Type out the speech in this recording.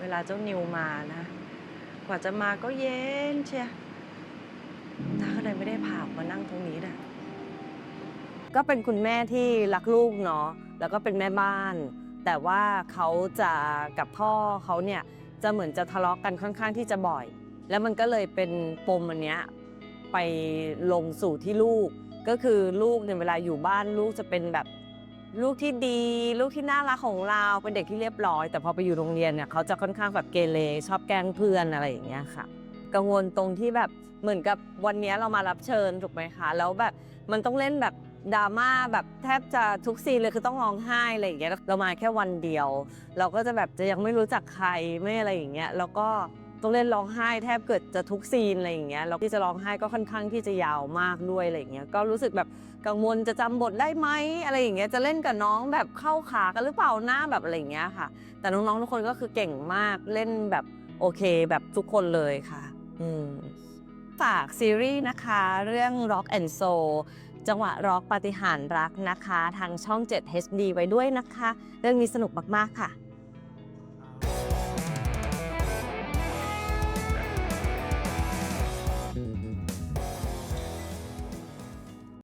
เวลาเจ้านิวมานะ กว่าจะมาก็เย็นเชียน้าก็เลยไม่ได้พาออกมานั่งตรงนี้นะก็เป็นคุณแม่ที่รักลูกเนาะแล้วก็เป็นแม่บ้าน แต่ว่าเขาจะกับพ่อเขาเนี่ยจะเหมือนจะทะเลาะกันค่อนข้างที่จะบ่อย แล้วมันก็เลยเป็นปมอันเนี้ยไปลงสู่ที่ลูก ก็คือลูกเนี่ยเวลาอยู่บ้านลูกจะเป็นแบบ ลูกที่ดี ลูกที่น่ารักของเราเป็นเด็กที่เรียบร้อย แต่พอไปอยู่โรงเรียนเนี่ยเขาจะค่อนข้างแบบเกเรชอบแกล้งเพื่อนอะไรอย่างเงี้ยค่ะ กังวลตรงที่แบบเหมือนกับวันนี้เรามารับเชิญถูกไหมคะแล้วแบบมันต้องเล่นแบบดราม่าแบบแทบจะทุกซีนเลยคือต้องร้องไห้อะไรอย่างเงี้ยเรามาแค่วันเดียว เราก็จะแบบจะยังไม่รู้จักใครไม่อะไรอย่างเงี้ยแล้วก็ ต้องเล่นร้องไห้แทบเกิดจะทุกซีนอะไรอย่างเงี้ยแล้วที่จะร้องไห้ก็ค่อนข้างที่จะยาวมากด้วยอะไรอย่างเงี้ยก็รู้สึกแบบกังวลจะจำบทได้ไหมอะไรอย่างเงี้ยจะเล่นกับน้องแบบเข้าขากันหรือเปล่าหน้าแบบอะไรอย่างเงี้ยค่ะ แต่น้องๆทุกคนก็คือเก่งมากเล่นแบบโอเคแบบทุกคนเลยค่ะ อืมฝากซีรีส์นะคะเรื่อง Rock and Soul จังหวะร็อกปฏิหารรักนะคะ ทางช่อง 7 HD ไว้ด้วยนะคะ เรื่องนี้สนุกมาก ๆ ค่ะ